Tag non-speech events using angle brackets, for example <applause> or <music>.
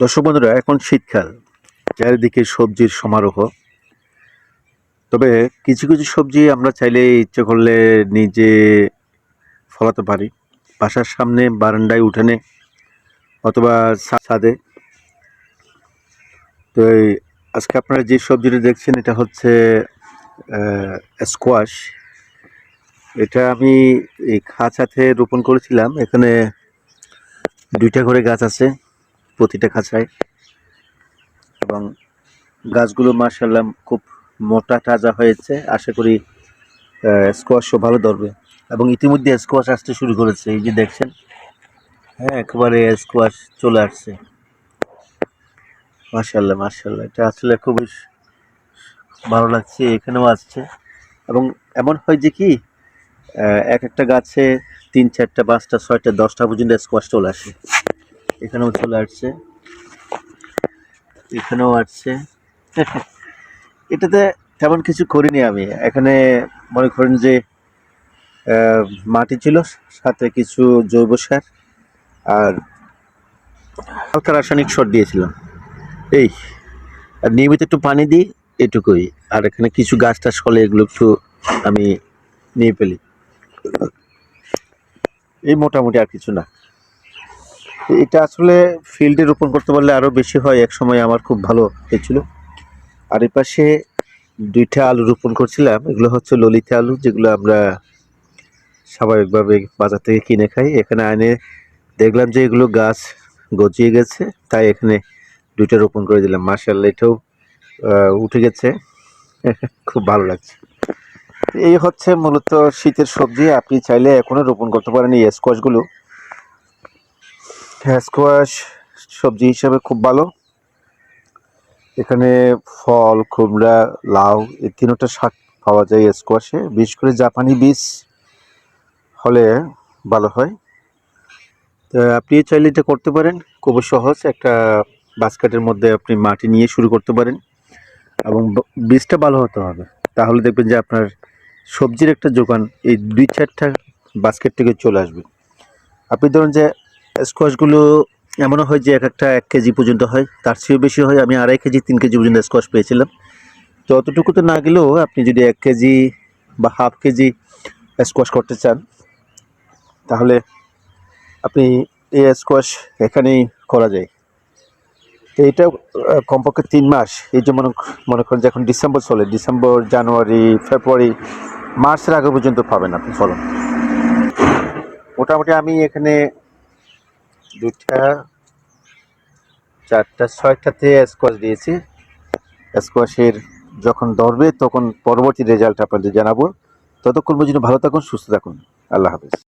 দর্শক বন্ধুরা, এখন শীতকাল, চারিদিকে সবজির সমারোহ। তবে কিছু কিছু সবজি আমরা চাইলে ইচ্ছে করলে নিজে ফলাতে পারি। বাসার সামনে বারান্দায় উঠানে অথবা ছাদে। তো আজকে আপনারা যে সবজিটা দেখছেন, এটা হচ্ছে স্কোয়াশ এটা আমি এই খাঁচাতে রোপণ করেছিলাম। এখানে দুইটা করে গাছ আছে। প্রতিটা খাঁচায়। এবং গাছগুলো মার্শাল্লাহ খুব মোটা তাজা হয়েছে। আশা করি স্কোয়াশও ভালো ধরবে। এবং ইতিমধ্যে স্কোয়াশ আসতে শুরু করেছে। এই যে দেখছেন হ্যাঁ একেবারে স্কোয়াশ চলে আসছে। মার্শাল্লাহ মার্শাল্লাহ এটা আসলে খুবই ভালো লাগছে, এখানেও আসছে। এবং এমন হয় যে কি এক একটা গাছে তিন চারটা, পাঁচটা, ছয়টা, দশটা পর্যন্ত স্কোয়াশ চলে আসে। এখানেও চলে আসছে। এখানেও আসছে। <laughs> এটাতে তেমন কিছু করিনি আমি। এখানে মনে করেন যে মাটি ছিল, সাথে কিছু জৈব সার আর হালকা রাসায়নিক সার দিয়েছিলাম। এই, আর নিয়মিত একটু পানি দিই, এটুকুই। আর এখানে কিছু গাছ টাছ হলে এগুলো একটু আমি নিয়ে ফেলি। এই মোটামুটি আর কিছু না। এটা আসলে ফিল্ডে রোপণ করতে পারলে আরও বেশি হয়। এক সময় আমার খুব ভালো হয়েছিল। আর এই পাশে দুইটা আলু রোপণ করছিলাম। এগুলো হচ্ছে ললিতা আলু, যেগুলো আমরা স্বাভাবিকভাবে বাজার থেকে কিনে খাই। এখানে আনে দেখলাম যে এগুলো গাছ গজিয়ে গেছে, তাই এখানে দুইটা রোপণ করে দিলাম। মার্শাল্লাহ এটাও উঠে গেছে। <laughs> খুব ভালো লাগছে। এই হচ্ছে মূলত শীতের সবজি। আপনি চাইলে এখনও রোপণ করতে পারেন এই স্কোয়াশগুলো স্কোয়াশ সবজি হিসাবে খুব ভালো। এখানে ফল, কুমড়া, লাউ, এই তিনটা শাক পাওয়া যায় স্কোয়াশে বিশেষ করে জাপানি বীজ হলে ভালো হয়। তো আপনি চাইলে এটা করতে পারেন। খুব সহজ। একটা বাস্কেটের মধ্যে আপনি মাটি নিয়ে শুরু করতে পারেন এবং বীজটা ভালো হতে হবে। তাহলে দেখবেন যে আপনার সবজির একটা যোগান এই দুই চারটা বাস্কেট থেকে চলে আসবে। আপনি ধরুন যে স্কোয়াশগুলো এমনও হয় যে এক একটা এক কেজি পর্যন্ত হয়। তার চেয়েও বেশি হয়, আমি আড়াই কেজি, তিন কেজি পর্যন্ত স্কোয়াশ পেয়েছিলাম। তো অতটুকু তো না গেলেও আপনি যদি এক কেজি বা হাফ কেজি স্কোয়াশ করতে চান, তাহলে আপনি এই স্কোয়াশ এখানেই করা যায়। এইটা কমপক্ষে তিন মাস। এই যে মনে মনে করেন যে এখন ডিসেম্বর চলে, ডিসেম্বর, জানুয়ারি, ফেব্রুয়ারি, মার্চের আগে পর্যন্ত পাবেন আপনি ফলন। মোটামুটি আমি এখানে দুটা চারটা, ছয়টাতে স্কোয়াশ দিয়েছি। স্কোয়াশের যখন ধরবে, তখন পরবর্তী রেজাল্ট আপনাদের জানাব। ততক্ষণ পর্যন্ত ভালো থাকুন, সুস্থ থাকুন। আল্লাহ হাফেজ।